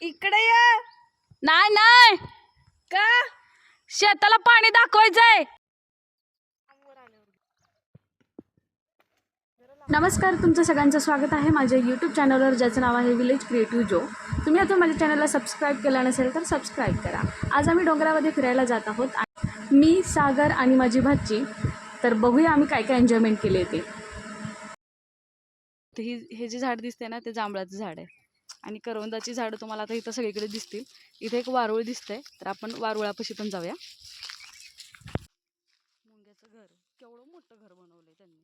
इकडे या. नाही नाही. का? शेताला पाणी दाखवायचंय. नमस्कार तुमचं सगळ्यांचं स्वागत आहे माझ्या यूट्यूब चॅनलवर ज्याचं नाव आहे विलेज क्रिएटिव्ह जो तुम्ही आता माझ्या चॅनलला सबस्क्राईब केलं नसेल तर सबस्क्राईब करा. आज आम्ही डोंगरामध्ये फिरायला जात आहोत. मी सागर आणि माझी भाची. तर बघूया आम्ही काय काय एन्जॉयमेंट केले ते. ही हे जे झाड दिसते ना ते जांभळाचं झाड आहे. आणि करवंदाची झाडं तुम्हाला आता इथं सगळीकडे दिसतील. इथे एक वारुळ दिसतंय. तर आपण वारुळापाशी पण जाऊया. मुंग्याचं घर. केवढं मोठं घर बनवलंय त्यांनी.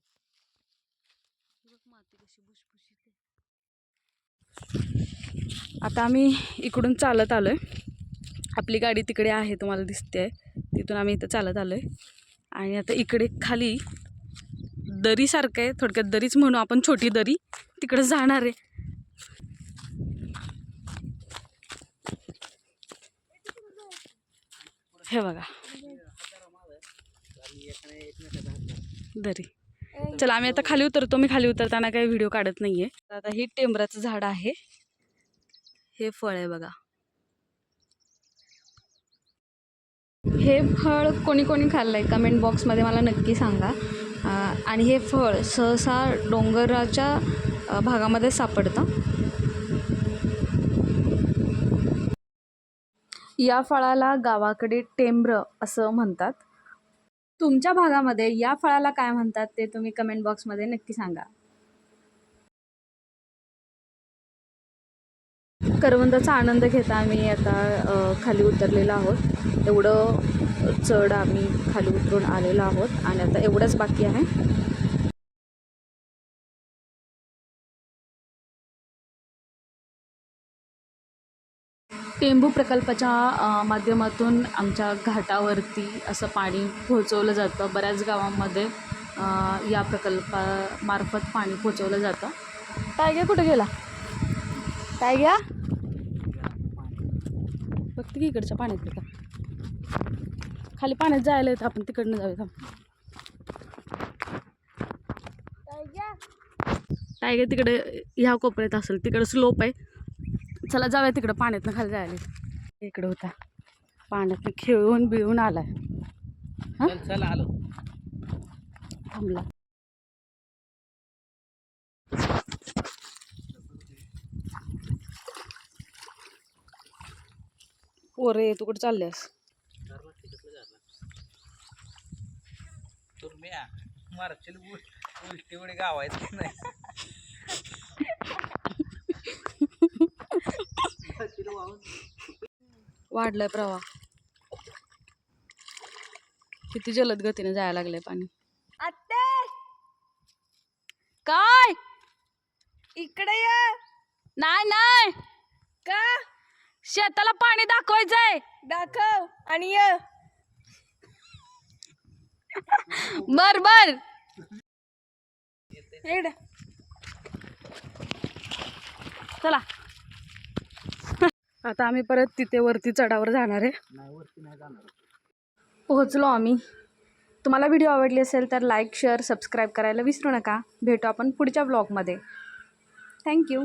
माती कशी भुसभुशीत आता आम्ही इकडून चालत आलोय. आपली गाडी तिकडे आहे तुम्हाला दिसते तिथून आम्ही इथं चालत आलोय. आणि आता इकडे खाली दरीसारखं आहे. थोडक्यात दरीच म्हणू आपण छोटी दरी. तिकडे जाणार आहे. हे बघा. दरी. चला आम्ही आता खाली उतरतो. मी खाली उतरताना काही व्हिडिओ काढत नाहीये. आता ही टेंबराचं झाड आहे. हे फळ आहे बघा. हे फळ कोणी कोणी खाल्लं आहे कमेंट बॉक्समध्ये मला नक्की सांगा. आणि हे फळ सहसा डोंगराच्या भागामध्ये सापडतं. या फळाला गावाकडे टेंब्र असं म्हणतात. तुमच्या भागामध्ये या फळाला काय म्हणतात ते तुम्ही कमेंट बॉक्समध्ये नक्की सांगा. करवंदाचा आनंद घेता आम्ही आता खाली उतरलेलो आहोत. एवढं चढ आम्ही खाली उतरून आलेलो आहोत आणि आता एवढंच बाकी आहे. टेंबू प्रकल्पाच्या माध्यमातून आमच्या घाटावरती असं पाणी पोहोचवलं जातं. बऱ्याच गावांमध्ये या प्रकल्पामार्फत पाणी पोहोचवलं जातं. टायग्या कुठे गेला? टायग्या बघते की इकडच्या पाण्यात का खाली पाण्यात जायला येतं आपण तिकडनं जाऊया थांब. टायग्या तिकडे ह्या कोपऱ्यात असेल तिकडे स्लोप आहे. चला जाऊया तिकडं पाण्यातनं खाली जायला. इकडं होता. पाण्यातनं खेळून बिळून आलाय. हा? चला आलो. थांबला. पोरे तू कुठं चालल्यास? तुम्ही गावायचं नाही? वाढलाय प्रवाह. किती जलद गतीने जायला लागलंय पाणी. काय? इकडे या. नाही नाही. का? शेताला पाणी दाखवायचंय. दाखव आणि ये. बर बर. चला. आता आम्ही परत तिथे वरती चढावर जाणार आहे. पोहोचलो आम्ही. तुम्हाला व्हिडिओ आवडली असेल तर लाईक शेअर सबस्क्राईब करायला विसरू नका. भेटू आपण पुढच्या ब्लॉगमध्ये थँक्यू